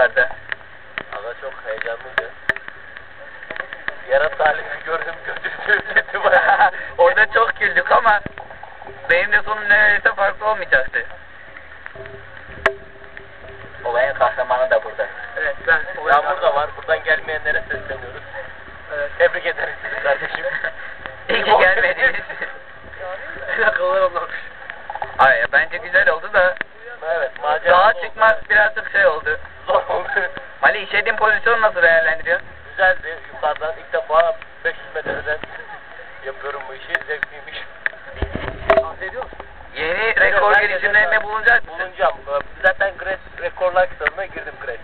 yukarıda. Aga çok heyecanlıydı. Yarat talimi gördüm götürdü bayağı. Orada çok güldük ama benim de sonum neredeyse farklı olmayacaktı. Olayın kahramanı da burada. Evet ben. Yağmur da var. Buradan gelmeyenlere sesleniyoruz. Evet. Tebrik ederiz sizi kardeşim. İyi ki gelmediniz. Plakalar olmamış. Ay bence güzel oldu da evet macera dağa oldu. Çıkmak birazcık şey oldu. zor oldu. Ali işlediğin pozisyonu nasıl değerlendiriyorsun? Güzeldi. Yukarıdan ilk defa 500 metreden yapıyorum bu işi. Zevkliymiş. Tavsiye ediyor musun? Yeni rekor dedim, bulunacak mısın? Bulunacağım. Zaten Grace rekorlar kitabına girdim Grace.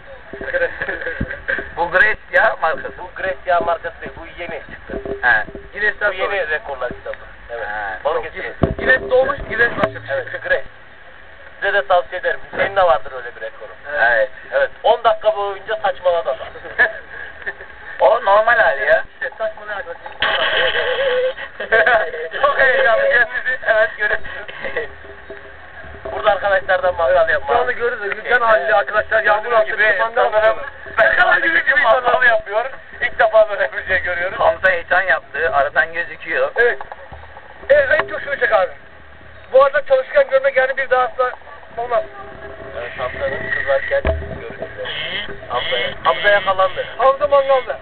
Bu Grace ya markası. Bu Grace yağ markası değil. Bu yeni çıktı. He. Yine Bu yeni rekorlar kitabı. Evet. Ha, Balıkesir. Yine doğmuş yine başlamış. Evet Grace. Size de tavsiye ederim. Senin de vardır öyle bir rekoru. Evet. Evet. 10 dakika boyunca saçmaladı adam. O normal hali ya. İşte saçma ne arkadaşlar. Çok heyecanlı. Kendinizi evet görüyorsunuz. Burada arkadaşlardan mangal yapma. Şu anda görürüz. Gülcan halinde arkadaşlar yağmur altında gibi sanırım. Sakal gibi gibi mangal yapıyor. İlk defa böyle bir şey görüyoruz. Hamza heyecan yaptı. Aradan gözüküyor. Evet. Evet en çok şunu çek abi. Bu arada çalışkan görmek yani bir daha asla olmaz. Evet Hamza'nın kızarken görüntüleri. Hamza, Hamza yakalandı. Hamza mangalda.